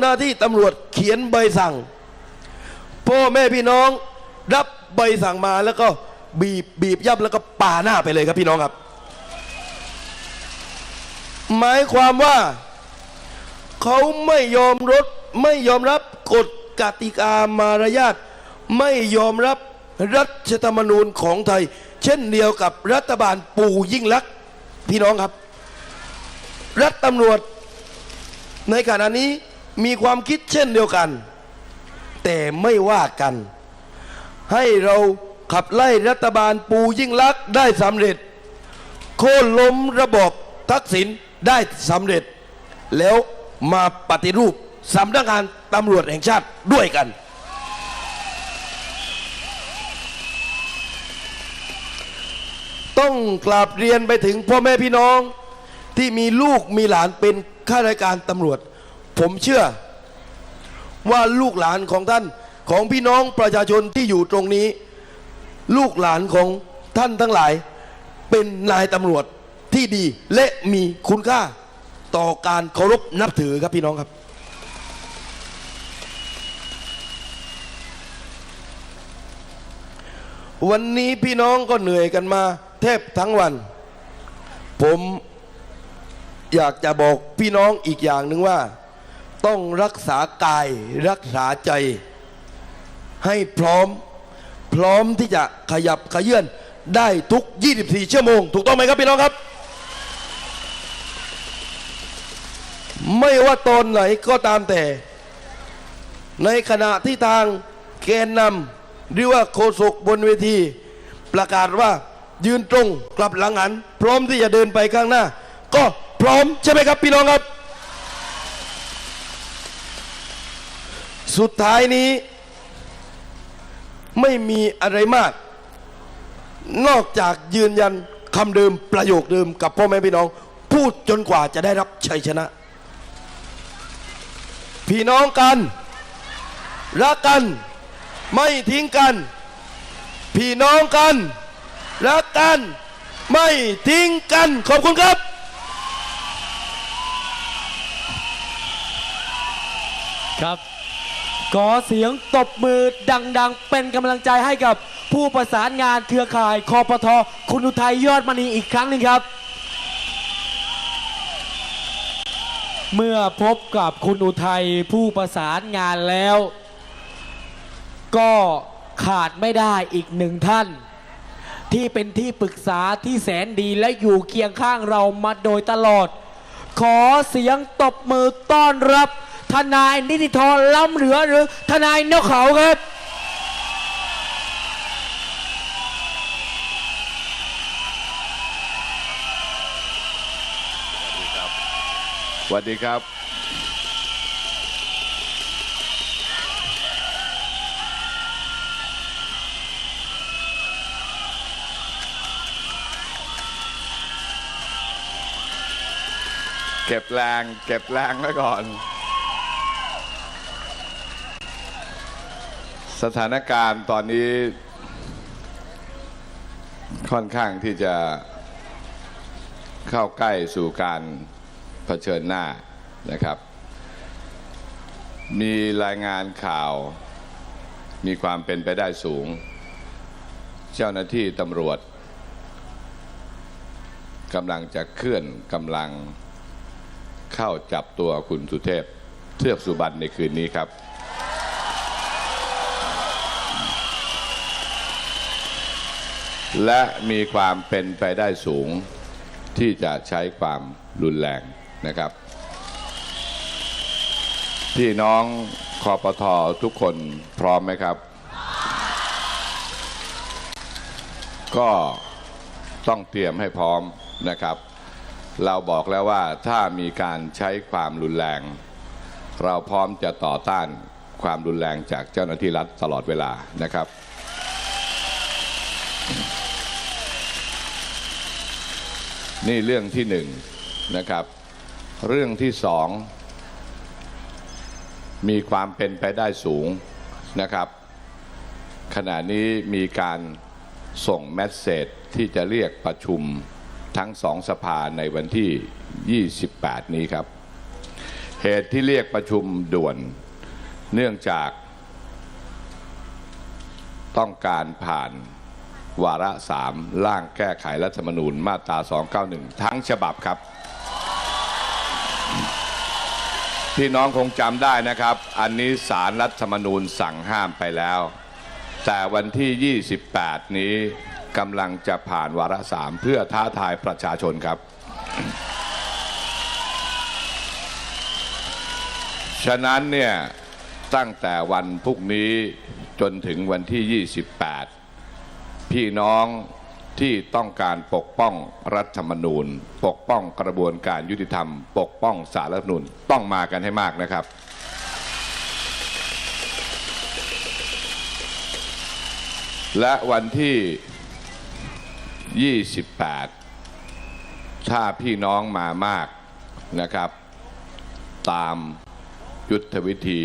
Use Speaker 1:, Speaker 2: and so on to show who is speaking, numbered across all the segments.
Speaker 1: หน้าที่ตำรวจเขียนใบสั่ง พ่อแม่พี่น้องรับใบสั่งมาแล้วก็บีบบีบยับแล้วก็ป่าหน้าไปเลยครับพี่น้องครับ หมายความว่าเขาไม่ยอมรดไม่ยอมรับกฎกติกามารยาทไม่ยอมรับรัฐธรรมนูญของไทย เช่นเดียวกับรัฐบาลปู่ยิ่งลักษณ์พี่น้องครับ รัฐตำรวจในขณะนี้ มีความคิดเช่นเดียวกัน แต่ไม่ว่ากัน ให้เราขับไล่รัฐบาลปูยิ่งลักษณ์ได้สำเร็จ โค่นล้มระบบทักษิณได้สำเร็จ แล้วมาปฏิรูปสำนักงานตำรวจแห่งชาติด้วยกัน ต้องกราบเรียนไปถึงพ่อแม่พี่น้องที่มีลูกมีหลานเป็นข้าราชการตำรวจ ผมเชื่อว่าลูกหลานของท่านของพี่น้องประชาชนที่อยู่ตรงนี้ ลูกหลานของท่านทั้งหลาย เป็นนายตำรวจที่ดีและมีคุณค่าต่อการเคารพนับถือครับพี่น้องครับ วันนี้พี่น้องก็เหนื่อยกันมาแทบทั้งวัน ผมอยากจะบอกพี่น้องอีกอย่างหนึ่งว่า ต้องรักษากายรักษาใจ ให้พร้อมพร้อมที่จะขยับขยื่นได้ทุก 24 ชั่วโมง ถูกต้องไหมครับพี่น้องครับ ไม่ว่าตอนไหนก็ตามแต่ ในขณะที่ทางแกนนำหรือว่าโฆษกบนเวที ประกาศว่ายืนตรงกลับหลังหัน พร้อมที่จะเดินไปข้างหน้า ก็พร้อมใช่ไหมครับพี่น้องครับ สุดท้ายนี้ ไม่มีอะไรมาก นอกจากยืนยันคำเดิมประโยคเดิมกับพ่อแม่พี่น้อง พูดจนกว่าจะได้รับชัยชนะ พี่น้องกัน รักกัน ไม่ทิ้งกัน พี่น้องกัน รักกัน ไม่ทิ้งกัน ขอบคุณครับ
Speaker 2: ครับ ขอเสียงตบมือดังๆ เป็นกำลังใจให้กับผู้ประสานงานเครือข่ายคอปทคุณอุทัยยอดมณีอีกครั้งหนึ่งครับ เมื่อพบกับคุณอุทัยผู้ประสานงานแล้ว ก็ขาดไม่ได้อีกหนึ่งท่าน ที่เป็นที่ปรึกษาที่แสนดีและอยู่เคียงข้างเรามาโดยตลอด ขอเสียงตบมือต้อนรับ ทนายนิติธรล้ำเหลือหรือทนายนกเขาครับ
Speaker 3: สวัสดีครับ เก็บแรง เก็บแรงไว้ก่อน สถานการณ์ตอนนี้ค่อนข้างที่จะเข้าใกล้สู่การเผชิญหน้านะครับ มีรายงานข่าวมีความเป็นไปได้สูง เจ้าหน้าที่ตำรวจกำลังจะเคลื่อนกำลังเข้าจับตัวคุณสุเทพเทือกสุบรรณในคืนนี้ครับ และมีความเป็นไปได้สูงที่จะใช้ความรุนแรงนะครับ พี่น้องคอปทอทุกคนพร้อมไหมครับ ก็ต้องเตรียมให้พร้อมนะครับ เราบอกแล้วว่าถ้ามีการใช้ความรุนแรง เราพร้อมจะต่อต้านความรุนแรงจากเจ้าหน้าที่รัฐตลอดเวลานะครับ นี่เรื่องที่หนึ่งนะครับ เรื่องที่สองมีความเป็นไปได้สูงนะครับ ขณะนี้มีการส่งแมสเซจที่จะเรียกประชุมทั้งสองสภาในวันที่ 28 นี้ครับ เหเหตุที่เรียกประชุมด่วน เนื่องจากต้องการผ่าน วาระสามร่างแก้ไขรัฐธรรมนูญมาตรา 291 ทั้งฉบับครับ พี่น้องคงจำได้นะครับ อันนี้สารรัฐธรรมนูญสั่งห้ามไปแล้ว แต่วันที่ 28 นี้กำลังจะผ่านวาระสามเพื่อท้าทายประชาชนครับ ฉะนั้นเนี่ยตั้งแต่วันพรุ่งนี้จนถึงวันที่ 28 พี่น้องที่ต้องการปกป้องรัฐธรรมนูญ ปกป้องกระบวนการยุติธรรม ปกป้องสารรัฐธรรมนูญต้องมากันให้มากนะครับ และวันที่ 28 ถ้าพี่น้องมามากนะครับ ตามยุทธวิธี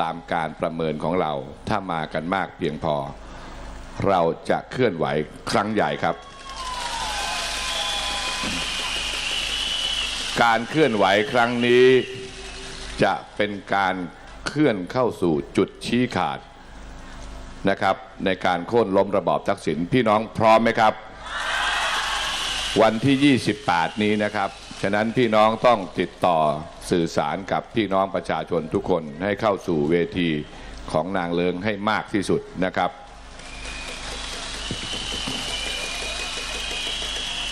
Speaker 3: ตามการประเมินของเรา ถ้ามากันมากเพียงพอ เราจะเคลื่อนไหวครั้งใหญ่ครับ การเคลื่อนไหวครั้งนี้จะเป็นการเคลื่อนเข้าสู่จุดชี้ขาดนะครับ ในการโค่นล้มระบอบทักษิณพี่น้องพร้อมไหมครับ วันที่ 28 นี้นะครับ ฉะนั้นพี่น้องต้องติดต่อสื่อสารกับพี่น้องประชาชนทุกคนให้เข้าสู่เวทีของนางเลิงให้มากที่สุดนะครับ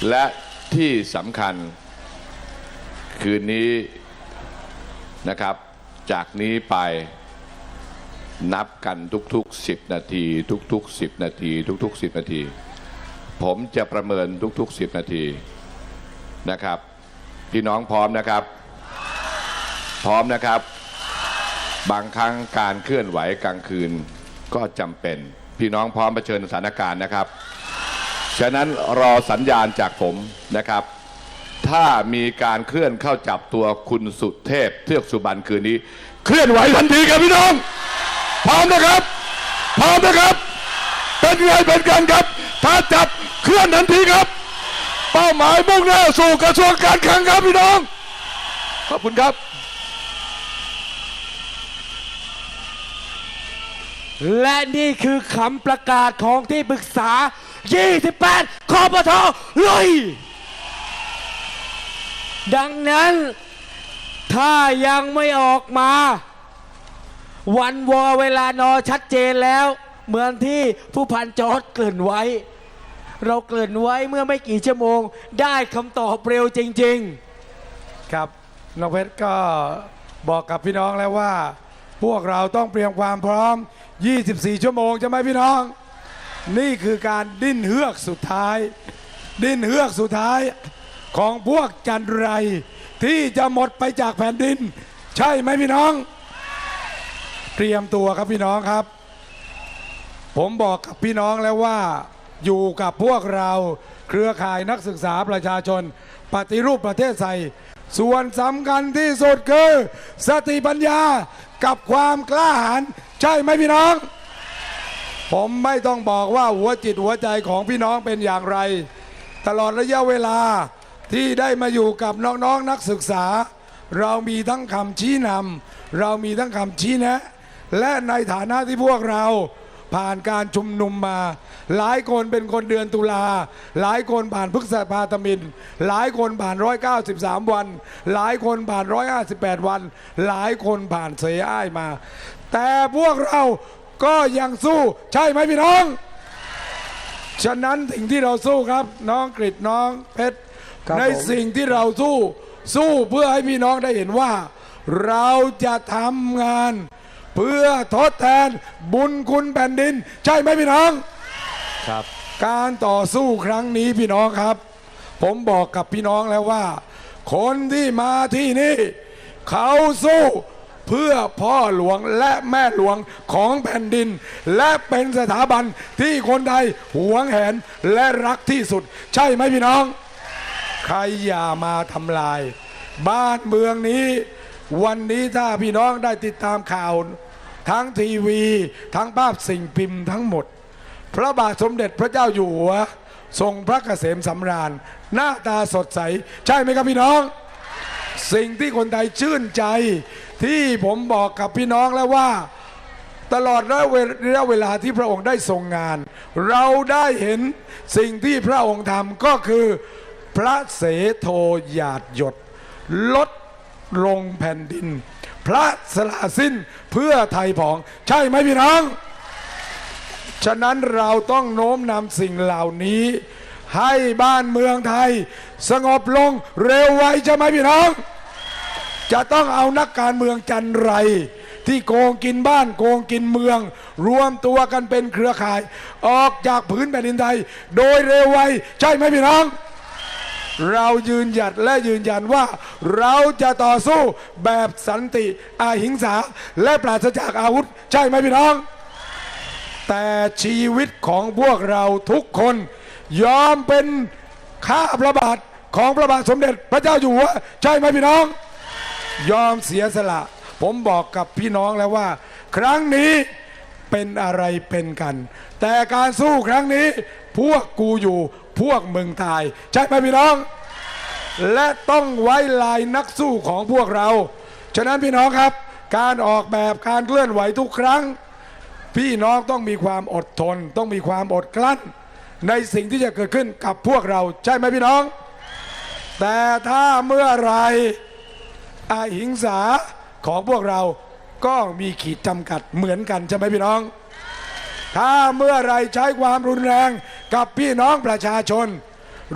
Speaker 3: และที่สำคัญคืนนี้นะครับ จากนี้ไปนับกันทุกๆ 10 นาที ทุก ๆ 10 นาที ทุก ๆ 10 นาที ผมจะประเมินทุก ๆ 10 นาทีนะครับ พี่น้องพร้อมนะครับ พร้อมนะครับ บางครั้งการเคลื่อนไหวกลางคืนก็จำเป็น พี่น้องพร้อมเผชิญสถานการณ์นะครับ ฉะนั้นรอสัญญาณจากผมนะครับ ถ้ามีการเคลื่อนเข้าจับตัวคุณสุเทพเทือกสุบรรณคืนนี้ เคลื่อนไหวทันทีครับพี่น้องพร้อมนะครับพร้อมนะครับ เป็นไงเป็นกันครับ ถ้าจับเคลื่อนทันทีครับ เป้าหมายมุ่งหน้าสู่กระทรวงการคลังครับพี่น้อง ขอบคุณครับ
Speaker 2: และนี่คือคำประกาศของที่ปรึกษา 28คอปทลุย ดังนั้น ถ้ายังไม่ออกมา วันวอเวลานอชัดเจนแล้ว เหมือนที่ผู้พันจอดเกริ่นไว้ เราเกริ่นไว้เมื่อไม่กี่ชั่วโมง ได้คำตอบเร็วจริง ๆ
Speaker 4: ครับน้องเพชรก็บอกกับพี่น้องแล้วว่า พวกเราต้องเตรียมความพร้อม 24 ชั่วโมงใช่ไหมพี่น้อง นี่คือการดิ้นเฮือกสุดท้าย ดิ้นเฮือกสุดท้ายของพวกจันไร ที่จะหมดไปจากแผ่นดิน ใช่ไหมพี่น้อง เตรียมตัวครับพี่น้องครับ ผมบอกกับพี่น้องแล้วว่าอยู่กับพวกเราเครือข่ายนักศึกษาประชาชน ปฏิรูปประเทศไทย ส่วนสำคัญที่สุดคือ สติปัญญากับความกล้าหาญใช่ไหมพี่น้อง ผมไม่ต้องบอกว่าหัวจิตหัวใจของพี่น้องเป็นอย่างไร ตลอดระยะเวลาที่ได้มาอยู่กับน้องๆนนักศึกษา เรามีทั้งคำชี้นำเรามีทั้งคำชี้แนะ และในฐานะที่พวกเราผ่านการชุมนุมมา หลายคนเป็นคนเดือนตุลา หลายคนผ่านพฤษภาธมิน หลายคนผ่าน 193 วัน หลายคนผ่าน 158 วัน หลายคนผ่านเสียอ้ายมา แต่พวกเรา ก็ยังสู้ใช่ไหมพี่น้อง ฉะนั้นสิ่งที่เราสู้ครับ น้องกฤษน้องเพชร
Speaker 1: ครับ
Speaker 4: ใน
Speaker 1: ผม
Speaker 4: สิ่งที่เราสู้ สู้เพื่อให้พี่น้องได้เห็นว่า เราจะทำงาน เพื่อทดแทนบุญคุณแผ่นดิน ใช่ไหมพี่น้อง
Speaker 2: ครับ
Speaker 4: การต่อสู้ครั้งนี้พี่น้องครับ ผมบอกกับพี่น้องแล้วว่า คนที่มาที่นี่ เขาสู้ เพื่อพ่อหลวงและแม่หลวงของแผ่นดิน และเป็นสถาบันที่คนไทยหวงแหนและรักที่สุด ใช่ไหมพี่น้อง ใครอย่ามาทำลาย บ้านเมืองนี้ วันนี้ถ้าพี่น้องได้ติดตามข่าว ทั้งทีวี ทั้งภาพสิ่งพิมพ์ทั้งหมด พระบาทสมเด็จพระเจ้าอยู่หัวทรงพระเกษมสำราญ หน้าตาสดใส ใช่ไหมครับพี่น้อง สิ่งที่คนไทยชื่นใจ ที่ผมบอกกับพี่น้องแล้วว่าตลอดระยะเวลาที่พระองค์ได้ทรงงาน เราได้เห็นสิ่งที่พระองค์ทำก็คือ พระเสโทหยาดหยด ลดลงแผ่นดิน พระสละสิ้นเพื่อไทยผอง ใช่ไหมพี่น้อง ฉะนั้นเราต้องโน้มนำสิ่งเหล่านี้ ให้บ้านเมืองไทย สงบลงเร็วไวใช่ไหมพี่น้อง จะต้องเอานักการเมืองจันไร ที่โกงกินบ้านโกงกินเมือง รวมตัวกันเป็นเครือข่าย ออกจากพื้นแผ่นดินไทย โดยเร็วไวใช่ไหมพี่น้อง เรายืนหยัดและยืนยันว่า เราจะต่อสู้แบบสันติอาหิงสา และปราศจากอาวุธ ใช่ไหมพี่น้อง แต่ชีวิตของพวกเราทุกคน ยอมเป็นข้าพระบาทของพระบาทสมเด็จพระเจ้าอยู่หัวใช่ไหมพี่น้อง ยอมเสียสละ ผมบอกกับพี่น้องแล้วว่า ครั้งนี้เป็นอะไรเป็นกัน แต่การสู้ครั้งนี้พวกกูอยู่พวกมึงตาย ใช่ไหมพี่น้อง และต้องไว้ลายนักสู้ของพวกเรา ฉะนั้นพี่น้องครับ การออกแบบการเคลื่อนไหวทุกครั้ง พี่น้องต้องมีความอดทน ต้องมีความอดกลั้น ในสิ่งที่จะเกิดขึ้นกับพวกเราใช่ไหมพี่น้อง แต่ถ้าเมื่อไรอาหิงสาของพวกเราก็มีขีดจำกัดเหมือนกันใช่ไหมพี่น้อง ถ้าเมื่อไรใช้ความรุนแรงกับพี่น้องประชาชน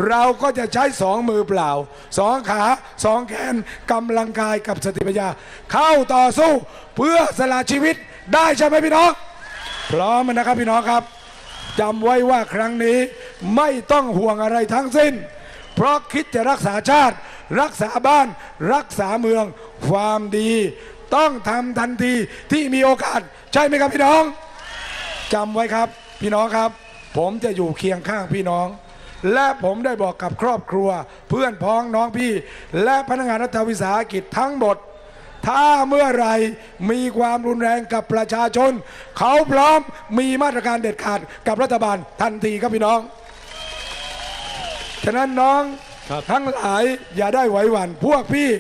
Speaker 4: เราก็จะใช้สองมือเปล่าสองขาสองแขนกำลังกายกับสติปัญญา เข้าต่อสู้เพื่อสละชีวิตได้ใช่ไหมพี่น้อง พร้อมนะครับพี่น้องครับ จำไว้ว่าครั้งนี้ไม่ต้องห่วงอะไรทั้งสิ้น เพราะคิดจะรักษาชาติ รักษาบ้าน รักษาเมืองความดี ต้องทำทันทีที่มีโอกาส ใช่ไหมครับพี่น้องจำไว้ครับ พี่น้องครับ ผมจะอยู่เคียงข้างพี่น้อง และผมได้บอกกับครอบครัว เพื่อนพ้องน้องพี่ และพนักงานรัฐวิสาหกิจทั้งหมด ถ้าเมื่อไหรมีความรุนแรงกับประชาชน เขาพร้อมมีมาตรการเด็ดขาดกับรัฐบาลทันทีครับพี่น้อง ฉะนั้นน้อง
Speaker 2: ครับ
Speaker 4: ทั้งหลายอย่าได้ไหวหวั่นพวกพี่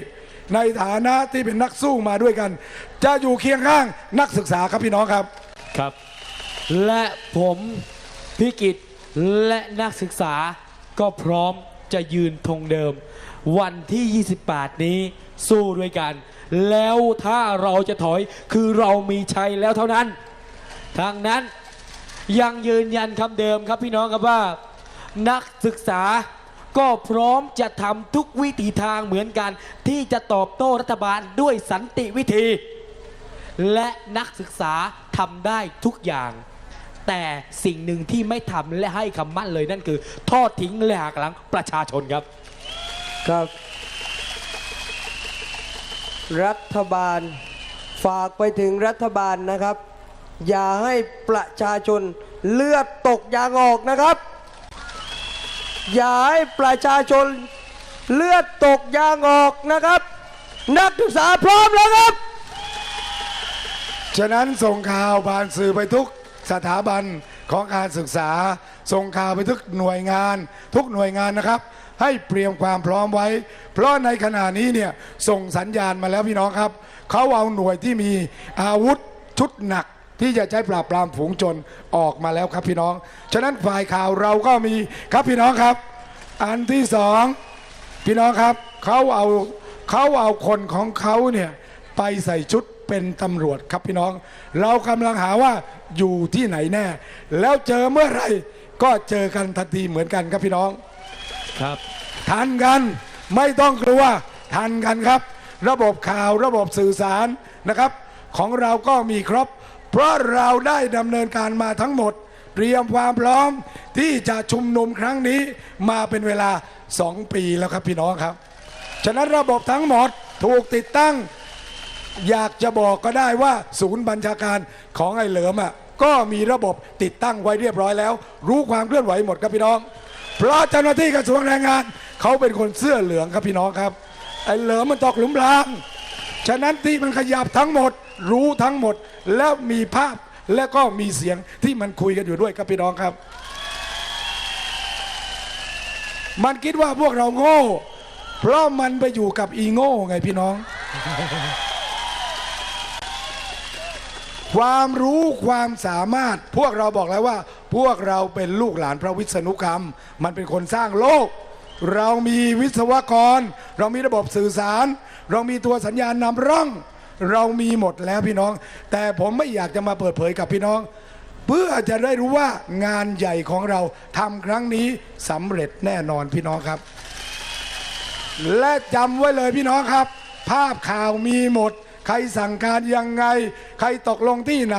Speaker 4: ในฐานะที่เป็นนักสู้มาด้วยกัน จะอยู่เคียงข้างนักศึกษาครับพี่น้องครับ
Speaker 2: ครับ และผมพิกิจและนักศึกษาก็พร้อม จะยืนธงเดิม วันที่ 28 นี้สู้ด้วยกัน แล้วถ้าเราจะถอยคือเรามีชัยแล้วเท่านั้นทางนั้นยังยืนยันคำเดิมครับพี่น้องครับว่า นักศึกษาก็พร้อมจะทำทุกวิถีทางเหมือนกัน ที่จะตอบโต้รัฐบาลด้วยสันติวิธี และนักศึกษาทำได้ทุกอย่าง แต่สิ่งหนึ่งที่ไม่ทำและให้คำมั่นเลยนั่นคือ ทอดทิ้งและหักหลังประชาชนครับ
Speaker 5: ครับ รัฐบาลฝากไปถึงรัฐบาลนะครับ อย่าให้ประชาชนเลือดตกยางออกนะครับ อย่าให้ประชาชนเลือดตกยางออกนะครับ นักศึกษาพร้อมแล้วครับ
Speaker 4: ฉะนั้นส่งข่าวผ่านสื่อไปทุก สถาบันของการศึกษา ส่งข่าวไปทุกหน่วยงาน ทุกหน่วยงานนะครับ ให้เตรียมความพร้อมไว้ เพราะในขณะนี้เนี่ยส่งสัญญาณมาแล้วพี่น้องครับเขาเอาหน่วยที่มีอาวุธชุดหนักที่จะใช้ปราบปรามฝูงชนออกมาแล้วครับพี่น้อง ฉะนั้นฝ่ายข่าวเราก็มีครับพี่น้องครับ อันที่สองพี่น้องครับเขาเอาเขาเอาคนของเขาเนี่ยไปใส่ชุด เป็นตำรวจครับพี่น้อง เรากำลังหาว่าอยู่ที่ไหนแน่ แล้วเจอเมื่อไหรก็เจอกันทันทีเหมือนกันครับพี่น้อง
Speaker 2: ครับ
Speaker 4: ทันกันไม่ต้องกลัวทันกันครับ ระบบข่าวระบบสื่อสารนะครับ ของเราก็มีครบ เพราะเราได้ดำเนินการมาทั้งหมด เตรียมความพร้อมที่จะชุมนุมครั้งนี้มาเป็นเวลา 2 ปีแล้วครับพี่น้องครับ ฉะนั้นระบบทั้งหมดถูกติดตั้ง อยากจะบอกก็ได้ว่าศูนย์บัญชาการของไอ้เหลิมอะก็มีระบบติดตั้งไว้เรียบร้อยแล้ว รู้ความเคลื่อนไหวหมดครับพี่น้อง เพราะเจ้าหน้าที่กระทรวงแรงงาน เขาเป็นคนเสื้อเหลืองครับพี่น้องครับ ไอ้เหลิมมันตกหลุมพราง ฉะนั้นที่มันขยับทั้งหมด รู้ทั้งหมด แล้วมีภาพและก็มีเสียงที่มันคุยกันอยู่ด้วยครับพี่น้องครับ มันคิดว่าพวกเราโง่ เพราะมันไปอยู่กับอีโง่ไงพี่น้อง ความรู้ความสามารถ พวกเราบอกแล้วว่า พวกเราเป็นลูกหลานพระวิษณุคำมันเป็นคนสร้างโลก เรามีวิศวกร เรามีระบบสื่อสาร เรามีตัวสัญญาณนำร่อง เรามีหมดแล้วพี่น้อง แต่ผมไม่อยากจะมาเปิดเผยกับพี่น้อง เพื่อจะได้รู้ว่างานใหญ่ของเราทำครั้งนี้สำเร็จแน่นอนพี่น้องครับ และจำไว้เลยพี่น้องครับ ภาพข่าวมีหมด ใครสั่งการยังไง ใครตกลงที่ไหน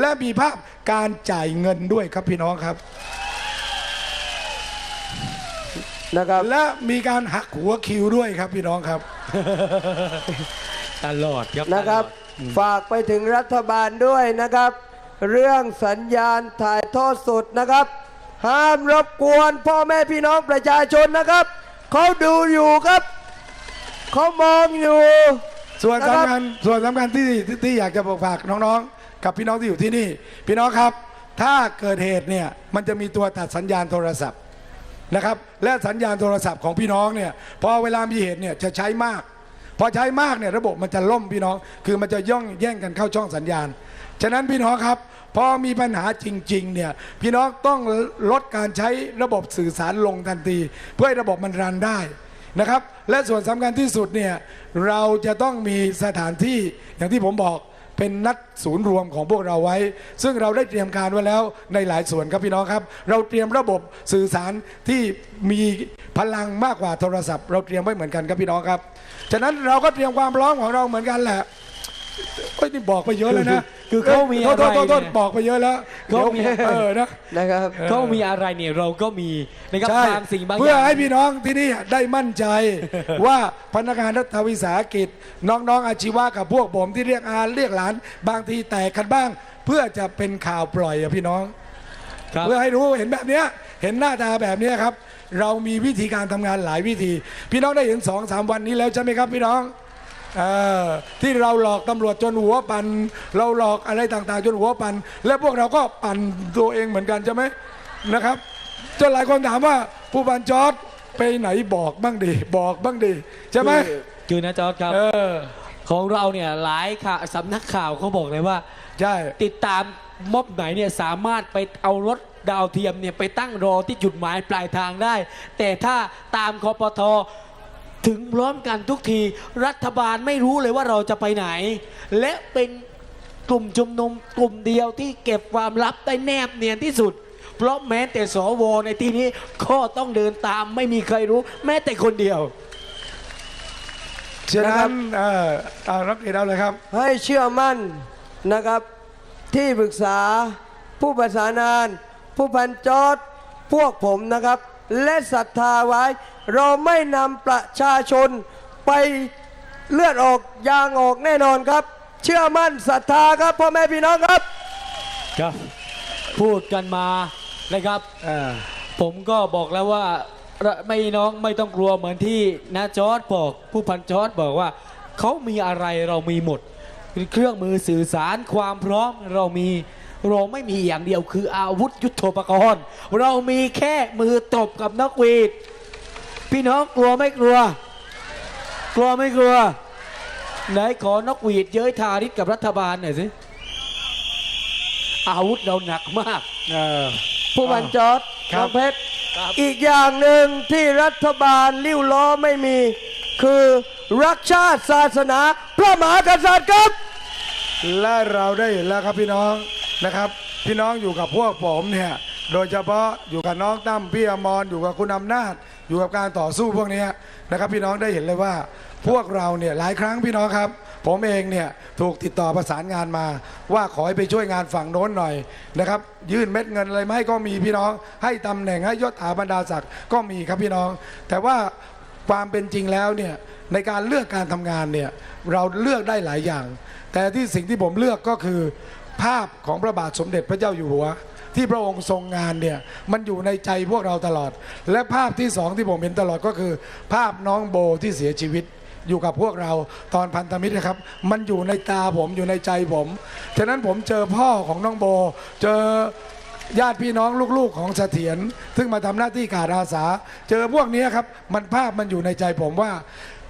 Speaker 4: และมีภาพการจ่ายเงินด้วยครับพี่น้องครับ
Speaker 5: นะครับ
Speaker 4: และมีการหักหัวคิวด้วยครับพี่น้องครับ
Speaker 2: ตลอดครับ
Speaker 5: นะครับ
Speaker 2: ตลอด
Speaker 5: ฝากไปถึงรัฐบาลด้วยนะครับ เรื่องสัญญาณถ่ายทอดสดนะครับ ห้ามรบกวนพ่อแม่พี่น้องประชาชนนะครับ เขาดูอยู่ครับ เขามองอยู่
Speaker 4: ส่วน
Speaker 5: นะครั
Speaker 4: สำ
Speaker 5: บ
Speaker 4: คัญส่วนสำคัญที่ที่ที่อยากจะบอกฝากน้องๆ กับพี่น้องที่อยู่ที่นี่ พี่น้องครับ ถ้าเกิดเหตุเนี่ยมันจะมีตัวตัดสัญญาณโทรศัพท์นะครับ และสัญญาณโทรศัพท์ของพี่น้องเนี่ยพอเวลามีเหตุเนี่ยจะใช้มาก พอใช้มากเนี่ยระบบมันจะล่มพี่น้อง คือมันจะย่องแย่งกันเข้าช่องสัญญาณ ฉะนั้นพี่น้องครับพอมีปัญหาจริงๆเนี่ยพี่น้องต้องลดการใช้ระบบสื่อสารลงทันที เพื่อให้ระบบมันรันได้ นะครับ และส่วนสำคัญที่สุดเนี่ยเราจะต้องมีสถานที่อย่างที่ผมบอกเป็นนัดศูนย์รวมของพวกเราไว้ ซึ่งเราได้เตรียมการไว้แล้วในหลายส่วนครับพี่น้องครับ เราเตรียมระบบสื่อสารที่มีพลังมากกว่าโทรศัพท์ เราเตรียมไว้เหมือนกันครับพี่น้องครับ ฉะนั้นเราก็เตรียมความพร้อมของเราเหมือนกันแหละ เอ้ยนี่บอกไปเยอะเลยนะ
Speaker 2: คือเขามี
Speaker 4: โทษโทษโทษโทษ
Speaker 2: อะไรเนี่ย
Speaker 4: บอกไปเยอะแล้ว
Speaker 2: เขามี
Speaker 4: ดี๋ยวเออนะ
Speaker 5: นะครับ
Speaker 2: เขามีอะไรเนี่ยเราก็มีนะครับ
Speaker 4: ใช่
Speaker 2: บางสิ่งบางอ
Speaker 4: เพื่อย่างให้พี่น้องที่นี่ได้มั่นใจ ว่าพนักงานรัฐวิสาหกิจ น้องๆอาชีวะกับพวกผมที่เรียกอาเรียกหลาน บางทีแตกกันบ้าง เพื่อจะเป็นข่าวปล่อยอะพี่น้อง
Speaker 2: ครับ
Speaker 4: เพื่อให้รู้เห็นแบบเนี้ยเห็นหน้าตาแบบเนี้ยครับ เรามีวิธีการทำงานหลายวิธี พี่น้องได้เห็นสองสามวันนี้แล้วใช่ไหมครับพี่น้องเออ ที่เราหลอกตำรวจจนหัวปัน เราหลอกอะไรต่างๆ จนหัวปัน และพวกเราก็ปั่นตัวเองเหมือนกันใช่ไหมนะครับจนหลายคนถามว่าผู้บันจอดไปไหนบอกบ้างดิบอกบ้างดิใช่ไหม
Speaker 2: คือนะจอร์ดครับ
Speaker 4: เออ
Speaker 2: ของเราเนี่ยหลายข่าวสำนักข่าวเขาบอกเลยว่า
Speaker 4: ใช่
Speaker 2: ติดตามม็อบไหนเนี่ยสามารถไปเอารถดาวเทียมเนี่ยไปตั้งรอที่จุดหมายปลายทางได้ แต่ถ้าตามคอปท ถึงพร้อมกันทุกทีรัฐบาลไม่รู้เลยว่าเราจะไปไหน และเป็นกลุ่มชุมนุมกลุ่มเดียวที่เก็บความลับได้แนบเนียนที่สุด เพราะแม้แต่สวในที่นี้ก็ต้องเดินตามไม่มีใครรู้ แม้แต่คนเดียว
Speaker 4: ฉะนั้นเออเอารับเอกเอาเลยครับ
Speaker 5: ให้เชื่อมั่นนะครับที่ปรึกษาผู้ประสานงาน ผู้พันจอดพวกผมนะครับ และศรัทธาไว้ เราไม่นำประชาชนไปเลือดออกยางออกแน่นอนครับ เชื่อมั่นศรัทธาครับพ่อแม่พี่น้องครับ
Speaker 2: ครับ พูดกันมานะครับ
Speaker 4: อ่า
Speaker 2: ผมก็บอกแล้วว่าระไม่น้องไม่ต้องกลัวเหมือนที่นาจอร์ดบอกผู้พันจอร์ดบอกว่าเขามีอะไรเรามีหมด เครื่องมือสื่อสารความพร้อมเรามีเราไม่มีอย่างเดียวคืออาวุธยุทโธปกรณ์ เรามีแค่มือตบกับนักหวีด พี่น้องกลัวไม่กลัว กลัวไม่กลัว ไหนขอนกหวีดเย้ยทาริศกับรัฐบาลหน่อยสิ อาวุธเราหนักมาก
Speaker 4: เออ
Speaker 5: ผู้พันจอด
Speaker 4: ครั
Speaker 5: น้
Speaker 4: บ
Speaker 5: องเพชร อีกอย่างหนึ่งที่รัฐบาลลิ้วล้อไม่มี คือรักชาติศาสนาพระมหากษัตริย์ครับ
Speaker 4: และเราได้เห็นแล้วครับพี่น้องนะครับ พี่น้องอยู่กับพวกผมเนี่ยโดยเฉพาะอยู่กับน้องตั้มพี่อมรอยู่กับคุณอำนาจ อยู่กับการต่อสู้พวกนี้นะครับพี่น้องได้เห็นเลยว่า พวกเราเนี่ยหลายครั้งพี่น้องครับ ผมเองเนี่ยถูกติดต่อประสานงานมา ว่าขอให้ไปช่วยงานฝั่งโน้นหน่อยนะครับยื่นเม็ดเงินอะไรมาให้ก็มีพี่น้องให้ตำแหน่งให้ยศถาบรรดาศักดิ์ก็มีครับพี่น้อง แต่ว่าความเป็นจริงแล้วเนี่ยในการเลือกการทำงานเนี่ยเราเลือกได้หลายอย่าง แต่ที่สิ่งที่ผมเลือกก็คือภาพของพระบาทสมเด็จพระเจ้าอยู่หัว ที่พระองค์ทรงงานเนี่ยมันอยู่ในใจพวกเราตลอด และภาพที่สองที่ผมเห็นตลอดก็คือ ภาพน้องโบที่เสียชีวิตอยู่กับพวกเราตอนพันธมิตรนะครับ มันอยู่ในตาผมอยู่ในใจผม ฉะนั้นผมเจอพ่อของน้องโบ เจอญาติพี่น้องลูกๆของเสถียรซึ่งมาทำหน้าที่ขาดอาสา เจอพวกนี้ครับ มันภาพมันอยู่ในใจผมว่า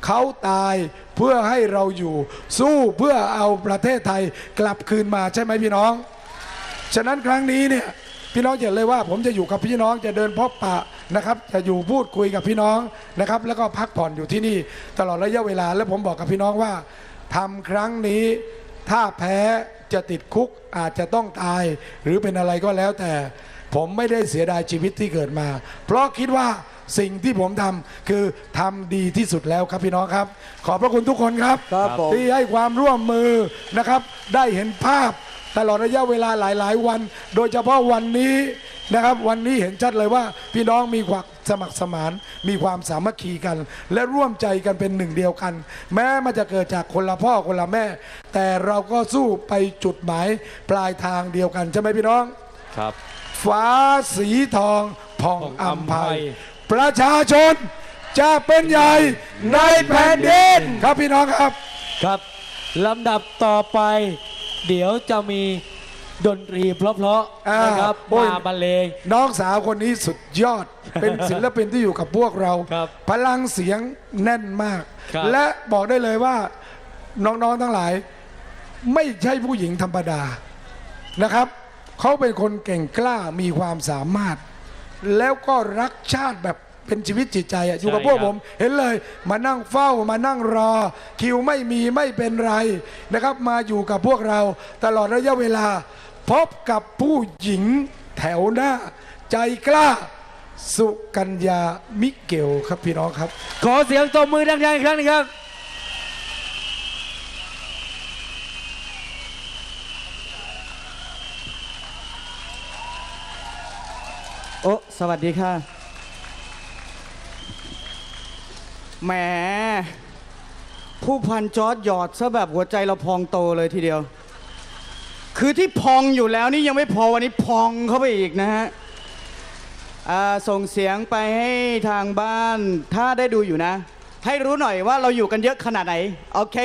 Speaker 4: เขาตายเพื่อให้เราอยู่ สู้เพื่อเอาประเทศไทยกลับคืนมาใช่ไหมพี่น้อง ฉะนั้นครั้งนี้เนี่ยพี่น้องจะเห็นเลยว่า ผมจะอยู่กับพี่น้องจะเดินพบปะนะครับ จะอยู่พูดคุยกับพี่น้องนะครับ แล้วก็พักผ่อนอยู่ที่นี่ตลอดระยะเวลา แล้วผมบอกกับพี่น้องว่าทำครั้งนี้ถ้าแพ้จะติดคุกอาจจะต้องตาย หรือเป็นอะไรก็แล้วแต่ ผมไม่ได้เสียดายชีวิตที่เกิดมา เพราะคิดว่าสิ่งที่ผมทำคือทำดีที่สุดแล้วครับพี่น้องครับ ขอบพระคุณทุกคนครับ
Speaker 5: ครับผม
Speaker 4: ที่ให้ความร่วมมือนะครับ ได้เห็นภาพ ตลอดระยะเวลาหลาย ๆ วัน โดยเฉพาะวันนี้นะครับ วันนี้เห็นชัดเลยว่าพี่น้องมีความสมัครสมาน มีความสามัคคีกัน และร่วมใจกันเป็นหนึ่งเดียวกัน แม้มันจะเกิดจากคนละพ่อคนละแม่ แต่เราก็สู้ไปจุดหมายปลายทางเดียวกันใช่ไหมพี่น้อง
Speaker 2: ครับ
Speaker 4: ฟ้าสีทองผ่อง
Speaker 2: ผ่อง
Speaker 4: อั
Speaker 2: อำ
Speaker 4: ม
Speaker 2: ไพ
Speaker 4: ภัยประชาชนจะเป็นใหญ่ในแผ่นดินครับพี่น้องครับ
Speaker 2: ครับลำดับต่อไป เดี๋ยวจะมีดนตรีเพราะ
Speaker 4: อ่า
Speaker 2: ๆนะครับ
Speaker 4: โอ้ย
Speaker 2: มาบรรเลง
Speaker 4: น้องสาวคนนี้สุดยอด เป็นศิลปินที่อยู่กับพวกเรา
Speaker 2: ครับ
Speaker 4: พลังเสียงแน่นมาก
Speaker 2: ครับ
Speaker 4: และบอกได้เลยว่าน้องๆทั้งหลาย ไม่ใช่ผู้หญิงธรรมดานะครับ เขาเป็นคนเก่งกล้ามีความสามารถ แล้วก็รักชาติแบบ เป็นชีวิตจิตใจอะอยู่กับพวกผม เห็นเลยมานั่งเฝ้ามานั่งรอ คิวไม่มีไม่เป็นไรนะครับ มาอยู่กับพวกเราตลอดระยะเวลา พบกับผู้หญิงแถวหน้า ใจกล้า สุกัญญามิเกลครับพี่น้องครับ
Speaker 2: ขอเสียงตบมือดังๆอีกครั้งหนึงครับ
Speaker 6: โอ้สวัสดีค่ะ แหม ผู้พันจอร์ดหยอดซะแบบหัวใจเราพองโตเลยทีเดียว คือที่พองอยู่แล้วนี่ยังไม่พอวันนี้พองเข้าไปอีกนะฮะส่งเสียงไปให้ทางบ้านถ้าได้ดูอยู่นะ ให้รู้หน่อยว่าเราอยู่กันเยอะขนาดไหน โอเค